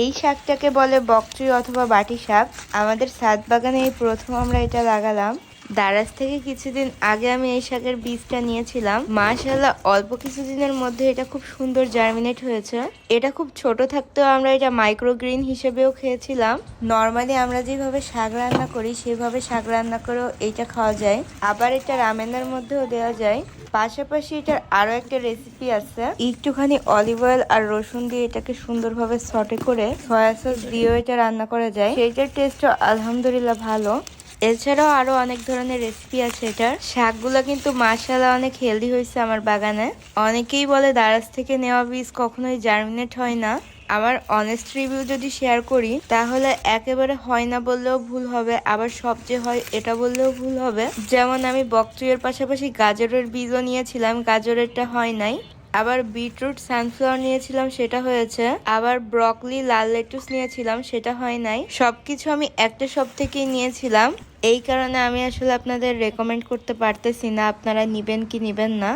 এই শাকটাকে বলে বকচুই অথবা বাটি শাক। আমাদের ছাদ বাগানে এই প্রথম আমরা এটা লাগালাম। দারাজ থেকে কিছুদিন আগে আমি এই শাকের বীজটা নিয়েছিলাম। মাশাল্লাহ অল্প কিছুদিনের মধ্যে এটা খুব সুন্দর জার্মিনেট হয়েছে। এটা খুব ছোট থাকতেও আমরা এটা মাইক্রোগ্রিন হিসেবেও খেয়েছিলাম। নর্মালি আমরা যেভাবে শাক রান্না করি, সেভাবে শাক রান্না করেও এইটা খাওয়া যায়। আবার এটা রামেনের মধ্যেও দেওয়া যায়। পাশাপাশি এটার আরও একটা রেসিপি আছে। একটুখানি অলিভ অয়েল আর রসুন দিয়ে এটাকে সুন্দরভাবে সটে করে সয়া সস দিয়েও এটা রান্না করা যায়। সেইটার টেস্টও আলহামদুলিল্লাহ ভালো। এছাড়াও আরও অনেক ধরনের রেসিপি আছে এটার। শাকগুলো কিন্তু মাশাল্লাহ অনেক হেলদি হয়েছে আমার বাগানে। অনেকেই বলে দারাজ থেকে নেওয়া বীজ কখনোই জার্মিনেট হয় না। আমার অনেস্ট রিভিউ যদি শেয়ার করি, তাহলে একেবারে হয় না বললেও ভুল হবে, আবার সব যে হয় এটা বললেও ভুল হবে। যেমন আমি বকচুইয়ের পাশাপাশি গাজরের বীজও নিয়েছিলাম, গাজরেরটা হয় নাই। আবার বিটরুট সানফ্লাওয়ার নিয়েছিলাম, সেটা হয়েছে। আবার ব্রকলি লাল লেটুস নিয়েছিলাম, সেটা হয় নাই। সবকিছু আমি একটা সব থেকেই নিয়েছিলাম। এই কারণে আমি আসলে আপনাদের রেকমেন্ড করতে পারতেছি না, আপনারা নিবেন কি নিবেন না।